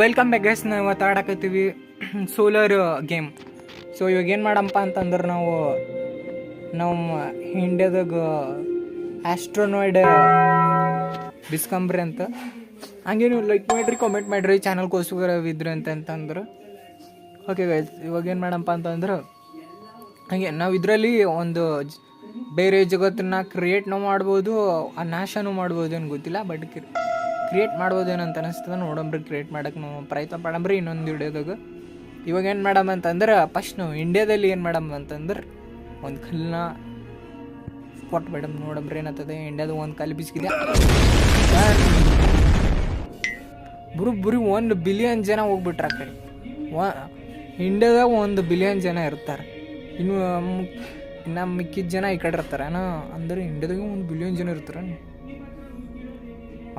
Welcome back guys ನಾವು ಇವತ್ತು ಆಡಕತ್ತೀವಿ solar game so ಇವಾಗ ಏನು ಮಾಡಪ್ಪ ಅಂತಂದ್ರೆ ನಾವು ನಮ್ಮ ಇಂಡಿಯಾದಾಗ ಆಸ್ಟ್ರೋನಾಯ್ಡ್ ಡಿಸ್ಕಂಬ್ರಿ ಅಂತ. ಹಂಗೆ ನೀವು ಲೈಕ್ ಮಾಡಿರಿ ಕಾಮೆಂಟ್ ಮಾಡಿರಿ ಚಾನಲ್ಗೋಸ್ಕರ ಇದ್ರಿ ಅಂತ ಅಂತಂದ್ರೆ. ಓಕೆ ಗೈಸ್ ಇವಾಗ ಏನು ಮಾಡಪ್ಪ ಅಂತಂದ್ರೆ, ಹಾಗೆ ನಾವು ಇದರಲ್ಲಿ ಒಂದು ಬೇರೆ ಜಗತ್ತನ್ನ ಕ್ರಿಯೇಟ್ನೂ ಮಾಡ್ಬೋದು ನಾಶನೂ ಮಾಡ್ಬೋದು ಏನು ಗೊತ್ತಿಲ್ಲ ಬಟ್ ಕ್ರಿಯೇಟ್ ಮಾಡ್ಬೋದು ಏನಂತ ಅನಿಸ್ತದೆ ನೋಡಂಬ್ರಿ ಕ್ರಿಯೇಟ್ ಮಾಡಕ್ಕೆ ನಾವು ಪ್ರಯತ್ನ ಪಡಂಬ್ರಿ ಇನ್ನೊಂದು ವಿಡಿಯೋದಾಗ ಇವಾಗ ಏನು ಮಾಡಮ್ಮ ಅಂತಂದ್ರೆ ಫಸ್ಟ್ ನಾವು ಇಂಡಿಯಾದಲ್ಲಿ ಏನು ಮಾಡಮ್ಮ ಅಂತಂದ್ರೆ, ಒಂದು ಕಲ್ಲನ್ನ ಕೊಟ್ಟು ಮೇಡಮ್ ನೋಡಂಬ್ರಿ ಏನತ್ತದೆ ಇಂಡಿಯಾದ ಒಂದು ಕಲ್ಲು ಬಿಸ್ಕಿದೆ. ಬುರು, ಬುರಿ ಒಂದು ಬಿಲಿಯನ್ ಜನ ಹೋಗ್ಬಿಟ್ರ ಆ ಕಡೆ. ವ ಇಂಡಿಯಾದಾಗ ಒಂದು ಬಿಲಿಯನ್ ಜನ ಇರ್ತಾರೆ. ಇನ್ನು ನಮ್ಮ ಇನ್ನು ಮಿಕ್ಕಿದ ಜನ ಈ ಕಡೆ ಇರ್ತಾರೆ ಅಂದ್ರೆ ಇಂಡಿಯಾದಾಗ ಒಂದು ಬಿಲಿಯನ್ ಜನ ಇರ್ತಾರೆ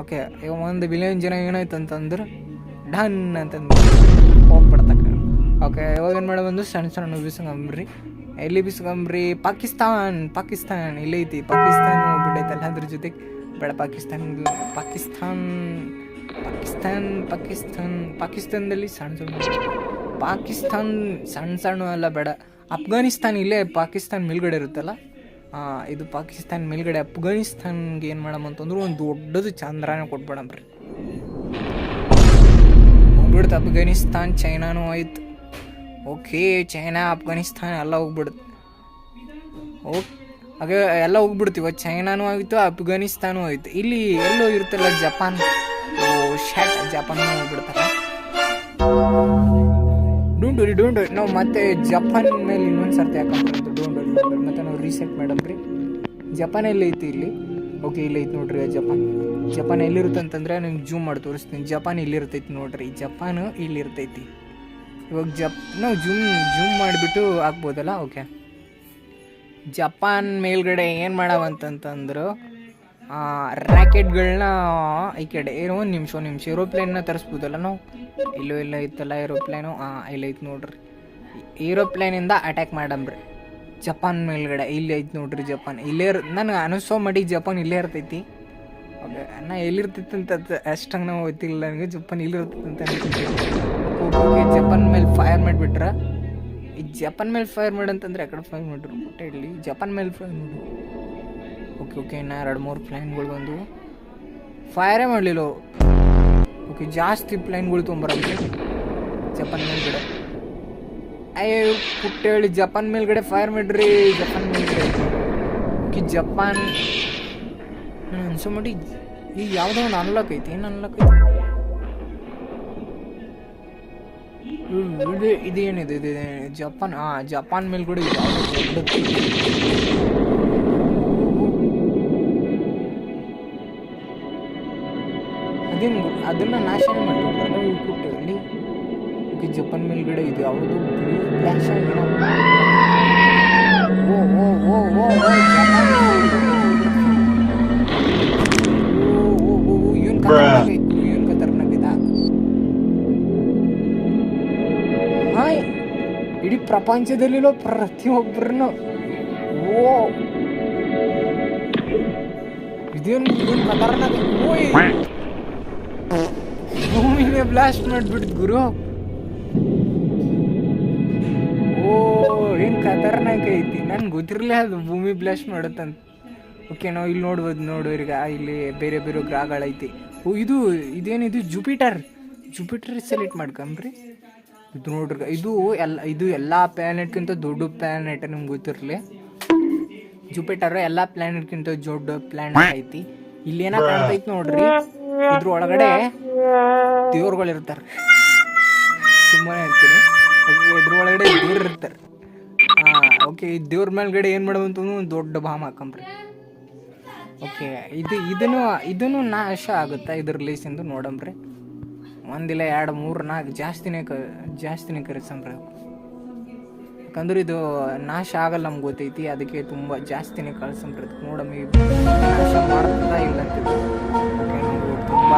ಓಕೆ, ಈಗ ಒಂದು ಬಿಲಿಯನ್ ಜನ ಏನಾಯ್ತು ಅಂತಂದ್ರೆ ಡನ್ ಅಂತಂದು ಹೋಗ್ಬಿಡ್ತಕ್ಕ. ಓಕೆ, ಇವಾಗ ಏನು ಮಾಡೋದು ಸಣ್ಣ ಸಣ್ಣ ಬಿಸ್ಕೊಂಬ್ರಿ. ಎಲ್ಲಿ ಬಿಸ್ಕೊಂಬ್ರಿ? ಪಾಕಿಸ್ತಾನ್ ಪಾಕಿಸ್ತಾನ್. ಇಲ್ಲೇ ಐತಿ, ಪಾಕಿಸ್ತಾನ ಹೋಗ್ಬಿಟ್ಟೈತಲ್ಲ ಅದ್ರ ಜೊತೆಗೆ. ಬೇಡ, ಪಾಕಿಸ್ತಾನ್ ಪಾಕಿಸ್ತಾನ್ ಪಾಕಿಸ್ತಾನ್ ಪಾಕಿಸ್ತಾನ್. ಪಾಕಿಸ್ತಾನದಲ್ಲಿ ಸಣ್ಣ ಸಣ್ಣ ಪಾಕಿಸ್ತಾನ್ ಸಣ್ಣ ಸಣ್ಣ ಅಲ್ಲ, ಬೇಡ. ಅಫ್ಘಾನಿಸ್ತಾನ್ ಇಲ್ಲೇ ಪಾಕಿಸ್ತಾನ್ ಮೇಲ್ಗಡೆ ಇರುತ್ತಲ್ಲ? ಇದು ಪಾಕಿಸ್ತಾನ ಮೇಲ್ಗಡೆ ಅಫ್ಘಾನಿಸ್ತಾನ್ಗೆ ಏನು ಮಾಡಮ್ಮ ಅಂತಂದ್ರು ಒಂದು ದೊಡ್ಡದು ಚಂದ್ರಾನ ಕೊಟ್ಬಿಡಮ್ರಿ ಹೋಗ್ಬಿಡ್ತು ಅಫ್ಘಾನಿಸ್ತಾನ್, ಚೈನಾನೂ ಆಯ್ತು. ಓಕೆ, ಚೈನಾ, ಅಫ್ಘಾನಿಸ್ತಾನ್ ಎಲ್ಲ ಹೋಗ್ಬಿಡುತ್ತೆ ಓಕೆ ಹಾಗೆ ಎಲ್ಲ ಹೋಗ್ಬಿಡ್ತೀವ ಚೈನಾನು ಆಯಿತು, ಅಫ್ಘಾನಿಸ್ತಾನೂ ಆಯಿತು. ಇಲ್ಲಿ ಎಲ್ಲೋ ಇರುತ್ತಲ್ಲ ಜಪಾನ್? ಶಾಟ್ ಜಪಾನ್ ಹೋಗ್ಬಿಡ್ತಾರೆ ಡೋಂಟ್ ವರಿ ನಾವು ಮತ್ತೆ ಜಪಾನ್ ಮೇಲೆ ಇನ್ನೊಂದು ಸರ್ತಿ ವರಿ ಮತ್ತೆ ನಾವು ರೀಸೆಟ್ ರೀ. ಜಪಾನ್ ಎಲ್ಲೈತಿ ಇಲ್ಲಿ? ಓಕೆ ಇಲ್ಲಿ ಐತಿ ನೋಡ್ರಿ ಜಪಾನ್. ಜಪಾನ್ ಎಲ್ಲಿರುತ್ತೆ ಅಂತಂದ್ರೆ ನಿಮ್ಗೆ ಜೂಮ್ ಮಾಡಿ ತೋರಿಸ್ತೀನಿ. ಜಪಾನ್ ಇಲ್ಲಿರ್ತೈತಿ ನೋಡ್ರಿ. ಜಪಾನ್ ಇಲ್ಲಿರ್ತೈತಿ ಇವಾಗ ಜಪ್ ನಾವು ಜೂಮ್ ಜೂಮ್ ಮಾಡಿಬಿಟ್ಟು ಹಾಕ್ಬೋದಲ್ಲ? ಓಕೆ ಜಪಾನ್ ಮೇಲ್ಗಡೆ ಏನು ಮಾಡವಂತಂತಂದ್ರು ರ್ಯಾಕೆಟ್ಗಳನ್ನ ಈ ಕಡೆ ಏನೋ ಒಂದು ನಿಮಿಷ ಒಂದು ನಿಮಿಷ ಏರೋಪ್ಲೇನ್ನ ತರಿಸ್ಬೋದಲ್ಲ ನಾವು? ಇಲ್ಲೋ ಇಲ್ಲ ಇತ್ತಲ್ಲ ಏರೋಪ್ಲೇನು ಹಾಂ ಇಲ್ಲ ಐತೆ ನೋಡ್ರಿ. ಏರೋಪ್ಲೇನಿಂದ ಅಟ್ಯಾಕ್ ಮಾಡಮ್ರಿ ಜಪಾನ್ ಮೇಲ್ಗಡೆ, ಇಲ್ಲಿ ಐತೆ ನೋಡ್ರಿ ಜಪಾನ್. ಇಲ್ಲೇ ಇರ್ ನನಗೆ ಅನಿಸೋ ಮಾಡಿ ಜಪಾನ್ ಇಲ್ಲೇ ಇರ್ತೈತಿ. ಓಕೆ ನಾ ಎಲ್ಲಿರ್ತೈತಿ ಅಂತ ಅಷ್ಟಂಗೆ ನಾವು ಗೊತ್ತಿಲ್ಲ ನನಗೆ, ಜಪಾನ್ ಇಲ್ಲಿರ್ತೈತಿ ಅಂತ ಜಪಾನ್ ಮೇಲೆ ಫೈರ್ ಮಾಡಿಬಿಟ್ರೆ? ಈ ಜಪಾನ್ ಮೇಲೆ ಫೈರ್ ಮಾಡಂತಂದ್ರೆ ಅಂತಂದ್ರೆ ಕಡೆ ಫೈರ್ ಮಾಡ್ರು ಬಟ್ ಇಲ್ಲಿ ಜಪಾನ್ ಮೇಲೆ ಫೈರ್ ಮಾಡ್ರು ಓಕೆ ಓಕೆ, ಇನ್ನು ಎರಡು ಮೂರು ಪ್ಲ್ಯಾನ್ಗಳು ಬಂದು ಫೈರೇ ಮಾಡಲಿಲ್ಲ? ಓಕೆ, ಜಾಸ್ತಿ ಪ್ಲೈನ್ಗಳು ತೊಗೊಂಬರಂತೆ ಜಪಾನ್ ಮೇಲ್ಗಡೆ. ಅಯ್ಯೋ ಪುಟ್ಟೇಳಿ ಜಪಾನ್ ಮೇಲ್ಗಡೆ ಫೈರ್ ಮಾಡ್ರಿ, ಜಪಾನ್ ಮೇಲ್ಗಡೆ. ಕಿ ಜಪಾನ್ ಅನ್ಸೋ ಮಾಡಿ ಈಗ ಯಾವುದೋ ಒಂದು ಅನ್ಲಾಕ್ ಐತಿ, ಏನು ಅನ್ಲಾಕ್ ಐತಿ? ಇದು ಇದೇನಿದೆ ಇದು ಜಪಾನ್ ಹಾಂ ಜಪಾನ್ ಮೇಲ್ಗಡೆ ಇದು ಯಾವ್ದೋ ದೊಡ್ಡದು. ಅದೇನು, ಅದನ್ನ ನಾಶನ ಮಾಡಿಬಿಟ್ರಲ್ಲ ಪುಟ್ಟಲ್ಲಿ ಜಪಾನ್ ಮೇಲ್ಗಡೆ ಇದು. ಯಾವುದು ಬ್ಲೂ ಫ್ಲಾಶ್ ಆಗಿರೋ ಓ ಓ ಓ ಓ ಇವನ್ ಖತರ್ನಾಕ್ ಐತಿ ಇವನ್ ಐತಾ ಹಾಯ್. ಇಡೀ ಪ್ರಪಂಚದಲ್ಲಿರೋ ಪ್ರತಿಯೊಬ್ಬರನ್ನು ಓ. ಇದೇನು ಇದೊಂದು ಖತರ್ನಾಕ್ ಓ ಭೂಮಿಗೆ ಬ್ಲಾಸ್ಟ್ ಮಾಡ್ಬಿಡ್ತು ಗುರು. ಓ, ಏನು ಖತರ್ನಾಕ್ ಐತಿ. ನನ್ಗೆ ಗೊತ್ತಿರ್ಲಿ ಅದು ಭೂಮಿ ಬ್ಲಾಸ್ಟ್ ಮಾಡುತ್ತಂತ. ಓಕೆ ನಾವು ಇಲ್ಲಿ ನೋಡ್ಬೋದು ನೋಡು ಈಗ ಇಲ್ಲಿ ಬೇರೆ ಬೇರೆ ಗ್ರಹಗಳೈತಿ ಓ, ಇದು ಇದೇನಿದು ಜುಪಿಟರ್ ಜುಪಿಟರ್ ಸೆಲೆಕ್ಟ್ ಮಾಡ್ಕಂಬ್ರಿ. ಇದು ನೋಡ್ರಿ ಇದು ಎಲ್ಲ ಇದು ಎಲ್ಲ ಪ್ಲ್ಯಾನೆಟ್ಗಿಂತ ದೊಡ್ಡ ಪ್ಲಾನೆಟ್ ನಿಮ್ಗೆ ಗೊತ್ತಿರಲಿ. ಜುಪಿಟರ್ ಎಲ್ಲ ಪ್ಲ್ಯಾನೆಟ್ಗಿಂತ ದೊಡ್ಡ ಪ್ಲಾನೆಟ್ ಐತಿ. ಇಲ್ಲಿ ಏನ ಕಾಣ್ತೈತಿ ನೋಡ್ರಿ. ಇದ್ರ ಒಳಗಡೆ ದೇವ್ರುಗಳು ಇರ್ತಾರೆ ಸುಮ್ಮನೆ ಅಂತೀನಿ. ಇದ್ರ ಒಳಗಡೆ ದೇವ್ರು ಇರ್ತಾರೆ. ಓಕೆ ಈ ದೇವ್ರ ಮೇಲ್ಗಡೆ ಏನು ಮಾಡುವಂತ ಒಂದು ದೊಡ್ಡ ಬಾಮ್ ಹಾಕೊಂಬ್ರಿ ಓಕೆ ಇದು, ಇದನ್ನು ಇದನ್ನು ನಾಶ ಆಗುತ್ತಾ ಇದ್ರ ಎಂದು ನೋಡಂಬ್ರಿ ಒಂದಿಲ್ಲ, ಎರಡು, ಮೂರು, ನಾಲ್ಕು, ಜಾಸ್ತಿನೇ ಕ, ಜಾಸ್ತಿನೇ ಕರೆಸಂಬ್ರಿ ಯಾಕಂದ್ರೆ ಇದು ನಾಶ ಆಗಲ್ಲ ನಮ್ಗೆ ಗೊತ್ತೈತಿ. ಅದಕ್ಕೆ ತುಂಬ ಜಾಸ್ತಿನೇ ಕಳ್ಸಂಬ್ರಿ ನೋಡಮ್ ನಾಶ ಮಾಡ್ತಾ ಇಲ್ಲ ಅಂತ ತುಂಬ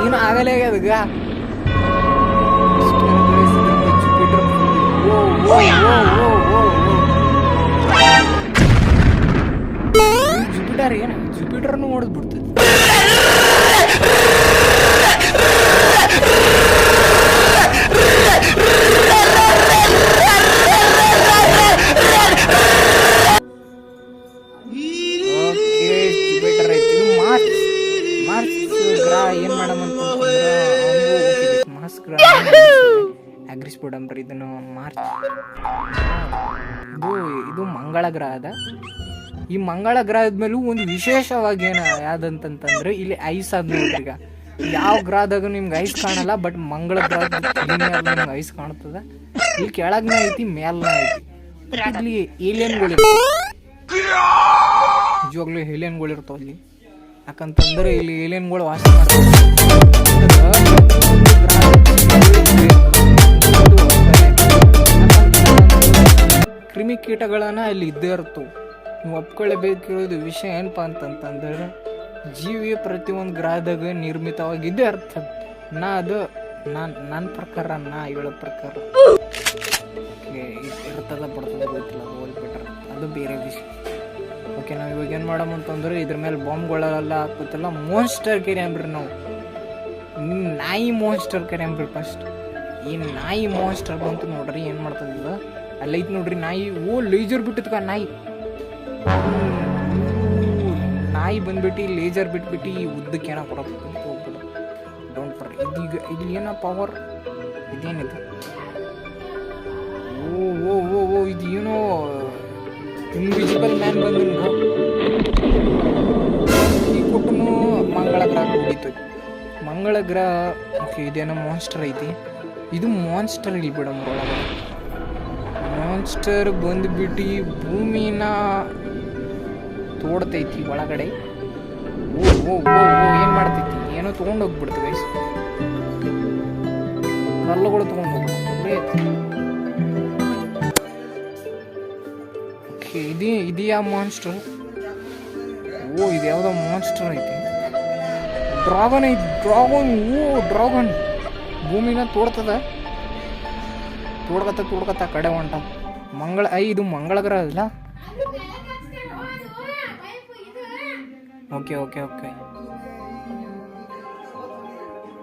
ಏನು ಆಗಲೇ ಅದಕ್ಕೆ ಜುಪಿಟರ್ ಏನು? ಜುಪಿಟರ್ನು ಹೊಡೆದು ಅಗ್ರಿಸ್ಬಿಡಮ್ರಿ ಇದನ್ನು ಮಾರ್ಚ್ ಇದು ಇದು ಮಂಗಳ ಗ್ರಹ ಅದ ಈ ಮಂಗಳ ಗ್ರಹದ ಮೇಲೂ ಒಂದು ವಿಶೇಷವಾಗಿ ಏನ ಯಾವ್ದಂತಂತಂದ್ರೆ ಇಲ್ಲಿ ಐಸ್ ಆದ ಈಗ ಯಾವ ಗ್ರಹದಾಗ ನಿಮ್ಗೆ ಐಸ್ ಕಾಣಲ್ಲ ಬಟ್ ಮಂಗಳ ಗ್ರಹದ ನಿಮ್ಗೆ ಐಸ್ ಕಾಣ್ತದ. ಇಲ್ಲಿ ಕೆಳಗ್ನ ಐತಿ, ಮೇಲ್ನ ಐತಿ. ಇಲ್ಲಿ ಏಲಿಯನ್ಗಳು ನಿಜವಾಗ್ಲೂ ಏಲಿಯನ್ಗಳು ಇರ್ತಾವ ಇಲ್ಲಿ. ಯಾಕಂತಂದ್ರೆ ಇಲ್ಲಿ ಏಲಿಯನ್ಗಳು ವಾಸ ಮಾಡ್ತಾವೆ ಕ್ರಿಮಿ ಕೀಟಗಳನ್ನ ಅಲ್ಲಿ ಇದ್ದೇ ಇರ್ತವು ನೀವು ಒಪ್ಕೊಳ್ಳಬೇಕಿರೋದು ವಿಷಯ ಏನಪ್ಪ ಅಂತಂತಂದ್ರೆ ಜೀವಿಯ ಪ್ರತಿಯೊಂದು ಗ್ರಹದಾಗ ನಿರ್ಮಿತವಾಗಿದ್ದೇ ಅರ್ಥ. ನಾ ಅದು ನಾನು ನನ್ನ ಪ್ರಕಾರ ನಾ ಹೇಳೋ ಪ್ರಕಾರ. ಇರ್ತದ ಬರ್ತದ ಗೊತ್ತಿಲ್ಲ ಅದು ಅದು ಬೇರೆ ವಿಷಯ. ಓಕೆ ನಾವು ಇವಾಗ ಏನು ಮಾಡಮಂತಂದ್ರೆ ಇದ್ರ ಮೇಲೆ ಬಾಂಬ್ಗಳೆಲ್ಲ ಹಾಕುತ್ತಲ್ಲ ಮೋನ್ಸ್ಟರ್ ಕೆರಿಯಂಬ್ರಿ ನಾವು. ಹ್ಮ್, ನಾಯಿ ಮೋನ್ಸ್ಟರ್ ಕೆರಿಯಂಬ್ರಿ ಫಸ್ಟ್ ಈ ನಾಯಿ ಮೋನ್ಸ್ಟರ್ ಬಂತು ನೋಡ್ರಿ, ಏನು ಮಾಡ್ತದ ಅಲ್ಲೈತ್ ನೋಡ್ರಿ ನಾಯಿ. ಓ ಲೇಜರ್ ಬಿಟ್ಟಿದ್ಕ ನಾಯಿ. ನಾಯಿ ಬಂದ್ಬಿಟ್ಟು ಲೇಜರ್ ಬಿಟ್ಬಿಟ್ಟು ಈ ಉದ್ದಕ್ಕೆ ಏನೋ ಕೊಡಕ್ಕೆ ಹೋಗ್ಬಿಡು. ಡೋಂಟ್ ವರಿ ಇದೀಗ ಇಲ್ಲಿ ಏನೋ ಪವರ್ ಇದೇನಿದೆ? ಓ ಓ ಓ ಓ, ಇದು ಏನೋ ಇನ್ವಿಸಿಬಲ್ ಮ್ಯಾನ್ ಬಂದು ಈ ಕೊಟ್ಟನು ಮಂಗಳ ಗ್ರಹ ಹೋಗಿತ್ತು ಮಂಗಳ ಗ್ರಹ. ಓಕೆ ಇದೇನೋ ಮಾನ್ಸ್ಟರ್ ಐತಿ. ಇದು ಮಾನ್ಸ್ಟರ್ ಇಲ್ಲಿ ಬಿಡಮ್ ಒಳಗೆ ಮಾನ್ಸ್ಟರ್ ಬಂದ್ಬಿಟ್ಟು ಭೂಮಿನ ತೋಡ್ತೈತಿ ಒಳಗಡೆ. ಓ ಓ ಓ ಏನು ಮಾಡ್ತೈತಿ? ಏನೋ ತೊಗೊಂಡು ಹೋಗ್ಬಿಡ್ತು ಗೈಸ್ ಕಲ್ಲುಗಳು ತೊಗೊಂಡು ಹೋಗ್ಬಿಡ್ತು ಇದೇ, ಇದು ಯಾವ ಮಾನ್ಸ್ಟರ್ ಓ, ಇದು ಯಾವುದೋ ಮಾನ್ಸ್ಟರ್ ಐತಿ. ಡ್ರಾಗನ್ ಐತಿ ಡ್ರಾಗನ್, ಓ, ಡ್ರಾಗನ್. ಭೂಮಿನ ತೋಡ್ತದ? ತೋಡ್ಕತ್ತ ತೋಡ್ಕತ್ತ ಕಡೆ ಹೊಂಟ. ಮಂಗಳ, ಐ, ಇದು ಮಂಗಳ ಗ್ರಹ ಅಲ್ಲ? Okay okay okay.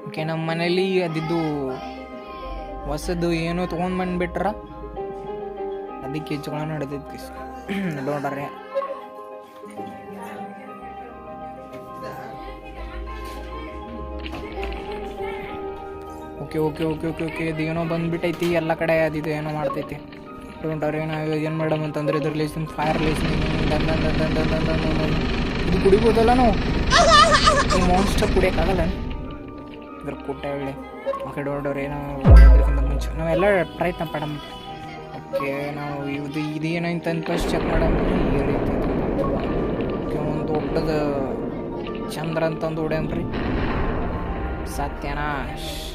ಓಕೆ, ನಮ್ಮ ಮನೇಲಿ ಅದಿದ್ದು ಹೊಸದು ಏನೋ ತೊಗೊಂಡ್ಬಂದ್ಬಿಟ್ರ ಅದಕ್ಕೆ ಜಗಳ ನಡೆದಿತ್ತು. ನೋಡ್ರಿ. Okay okay okay okay okay. ಇದು ಏನೋ ಬಂದುಬಿಟ್ಟೈತಿ ಎಲ್ಲ ಕಡೆ ಅದಿದು ಏನೋ ಮಾಡ್ತೈತಿ. ಅವ್ರು ಏನೋ ಏನು ಮಾಡಮ್ ಅಂತಂದ್ರೆ ಇದ್ರ ಲೇಸನ್ ಫೈರ್ ಲೀಸ್ ಇದು ಕುಡಿಬೋದಲ್ಲ ನಾವು? ಮಾನ್ಸ್ಟರ್ ಕುಡಿಯೋಕ್ಕಾಗಲ್ಲ? ಇದ್ರ ಕೂಟ ಹೇಳಿ ಓಕೆ ಡೋಂಟವ್ರಿ ಏನೋ ಮುಂಚೆ. ನಾವೆಲ್ಲ ಪ್ರಯತ್ನ ಪಡಮ್. ಓಕೆ, ನಾವು ಇದು ಇದೇನೋ ಇಂತ ಫಸ್ಟ್ ಚೆಕ್ ಮಾಡಮ್. ಈ ರೀತಿ ಒಂದು ದೊಡ್ಡದ ಚಂದ್ರ ಅಂತಂದು ಹೊಡ್ಯಾನ್ರಿ. ಸತ್ಯನಾಶ್.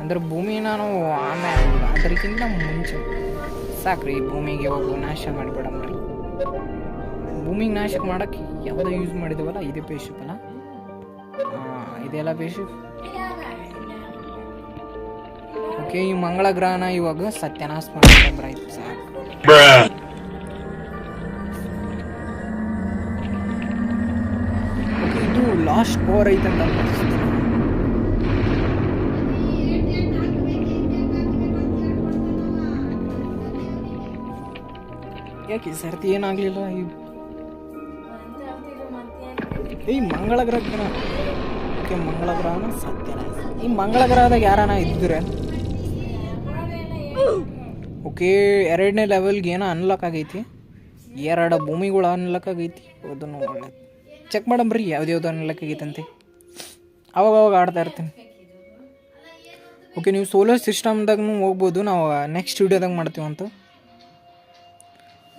ಅಂದ್ರೆ ಭೂಮಿ ನಾನು ಆಮೇಲೆ ಅದಕ್ಕಿಂತ ಮುಂಚೆ. ಸಾಕ್ರಿ ಭೂಮಿಗೆ ಹೋಗು, ನಾಶ ಮಾಡಿಬಿಡಮ್ರಿ ಭೂಮಿಗೆ ನಾಶ ಮಾಡಕ್ಕೆ ಯಾವುದೋ ಯೂಸ್ ಮಾಡಿದವಲ್ಲ, ಇದೇ ಅಲ್ಲ? ಇದೆಲ್ಲ ಪೇಶಿಪ್ ಓಕೆ ಈ ಮಂಗಳ ಗ್ರಹನ ಇವಾಗ ಸತ್ಯನಾಶ ಮಾಡಿದ್ರೆ ಆಯ್ತು, ಸಾಕು. ಇದು ಲಾಸ್ಟ್ ಪವರ್ ಐತಂತ ಯಾಕೆ ಈ ಸರ್ತಿ ಏನಾಗಲಿಲ್ಲ ಈ ಈ ಮಂಗಳ ಗ್ರಹ ಓಕೆ ಮಂಗಳ ಗ್ರಹನ ಸತ್ಯನ ಈ ಮಂಗಳ ಗ್ರಹದಾಗ ಯಾರನ ಇದ್ದರೆ ಓಕೆ, ಎರಡನೇ ಲೆವೆಲ್ಗೆ ಏನೋ ಅನ್ಲಾಕ್ ಆಗೈತಿ. ಎರಡು ಭೂಮಿಗಳು ಅನ್ಲಾಕ್ ಆಗೈತಿ. ಅದನ್ನು ಒಳ್ಳೆ ಚೆಕ್ ಮಾಡಂಬ್ರಿ ಯಾವ್ದು ಅನ್ಲಾಕ್ ಆಗೈತಂತೆ ಅವಾಗ ಅವಾಗ ಆಡ್ತಾ ಇರ್ತೀನಿ. ಓಕೆ, ನೀವು ಸೋಲಾರ್ ಸಿಸ್ಟಮ್ದಾಗೂ ಹೋಗ್ಬೋದು. ನಾವು ನೆಕ್ಸ್ಟ್ ವೀಡಿಯೋದಾಗ ಮಾಡ್ತೀವಂತ.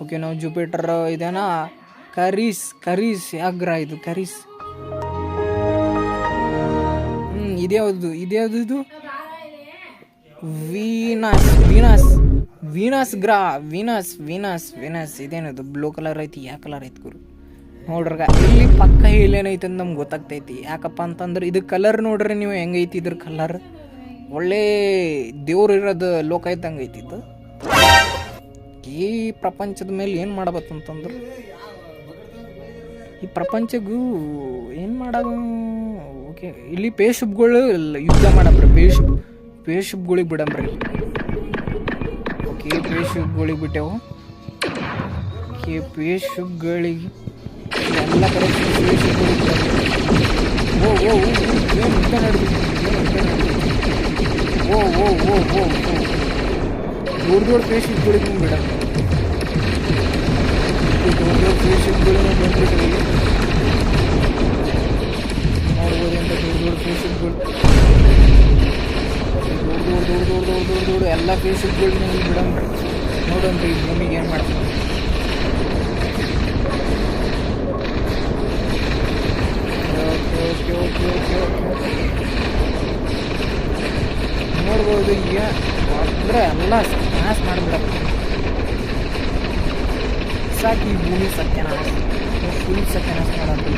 ಓಕೆ ನಾವು ಜುಪಿಟರ್ ಇದೇನಾ ಕರೀಸ್ ಕರೀಸ್ ಆಗ್ರ ಇದು ಕರೀಸ್ ಹ್ಞೂ ಇದ್ಯಾವುದು ಇದ್ಯಾವುದು ಇದು ವೀನಸ್ ವೀನಸ್ ವೀನಸ್ ಗ್ರಾ ವೀನಸ್ ವೀನಸ್ ವೀನಸ್ ಇದೇನದು ಬ್ಲೂ ಕಲರ್ ಐತಿ ಯಾವ ಕಲರ್ ಐತಿ ಗುರು. ನೋಡ್ರಗ, ಇಲ್ಲಿ ಪಕ್ಕ ಏನೈತೆ ಅಂತ ನಮ್ಗೆ ಗೊತ್ತಾಗ್ತೈತಿ. ಯಾಕಪ್ಪ ಅಂತಂದ್ರೆ ಇದು ಕಲರ್ ನೋಡ್ರಿ ನೀವು ಹೆಂಗೈತಿ ಇದ್ರ ಕಲರ್ ಒಳ್ಳೆ ದೇವ್ರು ಇರೋದು ಲೋಕ ಇದ್ದಂಗೆ ಐತಿ ಇದು. ಈ ಪ್ರಪಂಚದ ಮೇಲೆ ಏನು ಮಾಡಬೇಕು ಅಂತಂದ್ರೆ ಈ ಪ್ರಪಂಚಗೂ ಏನು ಮಾಡೋ ಓಕೆ, ಇಲ್ಲಿ ಪೇಶುಬ್ಗಳು ಯುದ್ಧ ಮಾಡಂಬ್ರಿ, ಪೇಶುಬ್, ಪೇಶುಬ್ಗಳಿಗೆ ಬಿಡಂಬ್ರಿ ಓಕೆ, ಪೇಶುಬ್ಗಳಿಗೆ ಬಿಟ್ಟೆವು. ಓಕೆ, ಪೇಶುಬ್ಗಳಿಗೆ ಎಲ್ಲ ಕಡೆ ಓ ಓ ಓ, ಏನು ಯುದ್ಧ ನಡೆದಿದೆ? ಓ ಓ ಓ ಓ ಓ. ದೊಡ್ಡ ದೊಡ್ಡ ಪೇಶೆಂಟ್ಗಳಿಗೆ ಬಿಡ ದೊಡ್ಡ ದೊಡ್ಡ ಫೇಶಿಪ್ಗಳು ಬಂದ್ಬಿಟ್ರೆ ನೋಡ್ಬೋದು ಅಂತ ದೊಡ್ಡ ದೂರ ಪೇಶೆಂಟ್ಗಳು ದೊಡ್ಡ ದೊಡ್ಡ ದೊಡ್ಡ ದೊಡ್ಡ ದೊಡ್ಡ ದೊಡ್ಡ ದೊಡ್ಡ ಎಲ್ಲ ಪೇಶೆಂಟ್ಗಳನ್ನ ಇಲ್ಲಿ ಬಿಡಂಬ್ರಿ ನೋಡೋಣ್ರಿ ಈ ಭೂಮಿಗೆ ಏನು ಓಕೆ ನೋಡ್ಬೋದು ಈಗ ಅಂದ್ರೆ ಎಲ್ಲ ನಾಶ ಮಾಡಿಬಿಡಪ್ಪ ಸಾಕು ಈ ಭೂಮಿ ಸತ್ಯನಾಶ. ಫುಲ್ ಸತ್ಯನಾಶ ಮಾಡೋದು.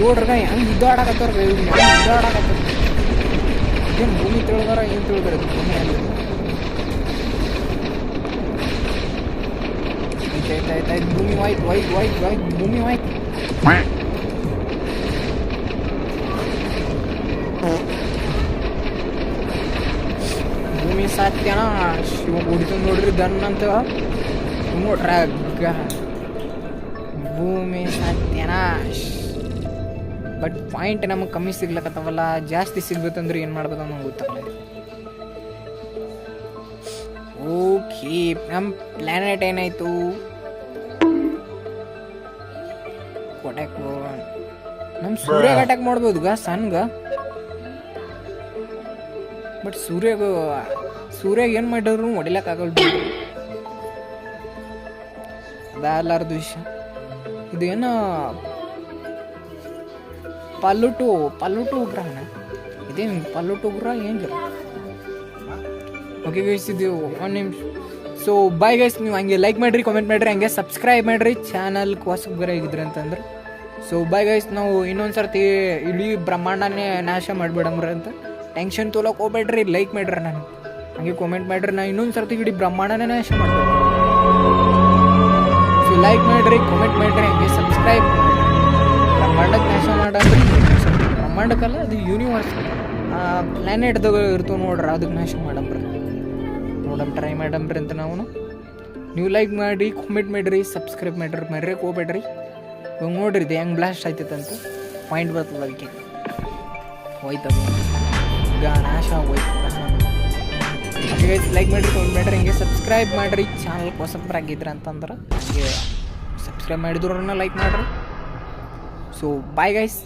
ನೋಡ್ರಗ ಹೆಂಗೆ ಯುದ್ಧಾಡಕತ್ತಾರ ಇವ್ರು? ಹೆಂಗೆ ಯುದ್ಧಾಡಕತ್ತಾರ ಏನು ಭೂಮಿ ತಿಳಿದಾರ, ಏನು ತಿಳಿದಾರ ಇದು ಭೂಮಿ ಅಲ್ಲಿ? ಆಯ್ತು ಆಯ್ತು ಆಯ್ತು ಆಯ್ತು, ಭೂಮಿ ವಾಯ್ತು ವಾಯ್ತು ವಾಯ್ತು ವಾಯ್ತು, ಭೂಮಿ ವಾಯ್ತು. ಸತ್ಯನ ಶಿವ ಹೊಡಿತು ನೋಡ್ರಿ ದನ್ ಅಂತ. ನೋಡ್ರ ಭೂಮಿ ಸತ್ಯನಾಶ್ ಬಟ್ ಪಾಯಿಂಟ್ ನಮಗೆ ಕಮ್ಮಿ ಸಿಗ್ಲಕತ್ತವಲ್ಲ ಜಾಸ್ತಿ ಸಿಗ್ಬೇಕಂದ್ರೆ ಏನು ಮಾಡ್ಬೇಕು ಅನ್ನೋ ಗೊತ್ತಾಗಲ್ಲ ಓಕೆ ನಮ್ಮ ಪ್ಲ್ಯಾನೆಟ್ ಏನಾಯ್ತು? ಅಟ್ಯಾಕ್ ನಮ್ಮ ಸೂರ್ಯ ಅಟ್ಯಾಕ್ ಮಾಡ್ಬೋದು ಗ ಸನ್ಗ ಬಟ್ ಸೂರ್ಯಗ ಸೂರ್ಯಗ ಏನು ಮಾಡಿದ್ರು ಹೊಡಿಲಕ್ಕಾಗಲ್ಲ ಅದಾಲಾರ್ದು ವಿಷಯ. ಇದು ಏನೋ ಪಲ್ಲುಟು ಪಲ್ಲುಟು ಗ್ರಹಣ ಇದೇನು ಪಲ್ಲುಟು ಉಗ್ರ ಏನು ಓಕೆ ಗೈಸ್ ಇದು ಒಂದು ನಿಮಿಷ. ಸೊ ಬಾಯ್ ಗೈಸ್ ನೀವು ಹಂಗೆ ಲೈಕ್ ಮಾಡಿರಿ ಕಾಮೆಂಟ್ ಮಾಡಿರಿ, ಹಂಗೆ ಸಬ್ಸ್ಕ್ರೈಬ್ ಮಾಡಿರಿ. ಚಾನಲ್ ಹೊಸಬ್ರ ಆಗಿದ್ರಿ ಅಂತಂದ್ರೆ. ಸೊ ಬಾಯ್ ಗೈಸ್ ನಾವು ಇನ್ನೊಂದು ಸರ್ತಿ ಇಡೀ ಬ್ರಹ್ಮಾಂಡನೇ ನಾಶ ಮಾಡಿಬಿಡಮ್ರ ಅಂತ. ಟೆನ್ಷನ್ ತೊಗೊಳಕ್ ಹೋಗ್ಬೇಡ್ರಿ ಲೈಕ್ ಮಾಡ್ರಿ ನಾನು. ಹಂಗೆ ಕಾಮೆಂಟ್ ಮಾಡ್ರಿ, ನಾ ಇನ್ನೊಂದು ಸರ್ತಿ ಇಡೀ ಬ್ರಹ್ಮಾಂಡನೇ ನಾಶ ಸೊ ಲೈಕ್ ಮಾಡಿರಿ ಕಾಮೆಂಟ್ ಮಾಡಿರಿ, ಹಂಗೆ ಸಬ್ಸ್ಕ್ರೈಬ್ ಬ್ರಹ್ಮಾಂಡಕ್ಕೆ ನಾಶ ಮಾಡಂದ್ರಿ ಬ್ರಹ್ಮಾಂಡಕ್ಕಲ್ಲ, ಅದು ಯೂನಿವರ್ಸ್ ಪ್ಲ್ಯಾನೆಟ್ದಾಗ ಇರ್ತವೆ ನೋಡ್ರಿ, ಅದಕ್ಕೆ ನಾಶ ಮಾಡಂಬ್ರಿ ನೋಡಮ್ ಟ್ರೈ ಮಾಡಂಬ್ರಿ ಅಂತ ನಾವು ನೀವು ಲೈಕ್ ಮಾಡಿ ಕಾಮೆಂಟ್ ಮಾಡಿರಿ ಸಬ್ಸ್ಕ್ರೈಬ್ ಮಾಡಿರಿ ಮರ್ಯಕ್ಕೆ ಹೋಗ್ಬೇಡ್ರಿ. ಇವಾಗ ನೋಡ್ರಿ, ಇದು ಹೆಂಗೆ ಬ್ಲಾಸ್ಟ್ ಆಯ್ತೈತಂತ ಪಾಯಿಂಟ್ ಬರ್ತದೆ ಅದಕ್ಕೆ ಹೋಯ್ತದ ಈಗ ನಾಶ ಹೋಯ್ತು ಲೈಕ್ ಮಾಡಿರಿ ಕಮೆಂಟ್ ಮಾಡಿರಿ, ಹಿಂಗೆ ಸಬ್ಸ್ಕ್ರೈಬ್ ಮಾಡಿರಿ. ಚಾನಲ್ ಹೊಸಬ್ರಾಗಿದ್ರ ಅಂತಂದ್ರೆ ಸಬ್ಸ್ಕ್ರೈಬ್ ಮಾಡಿದ್ರು ಲೈಕ್ ಮಾಡಿರಿ. So bye guys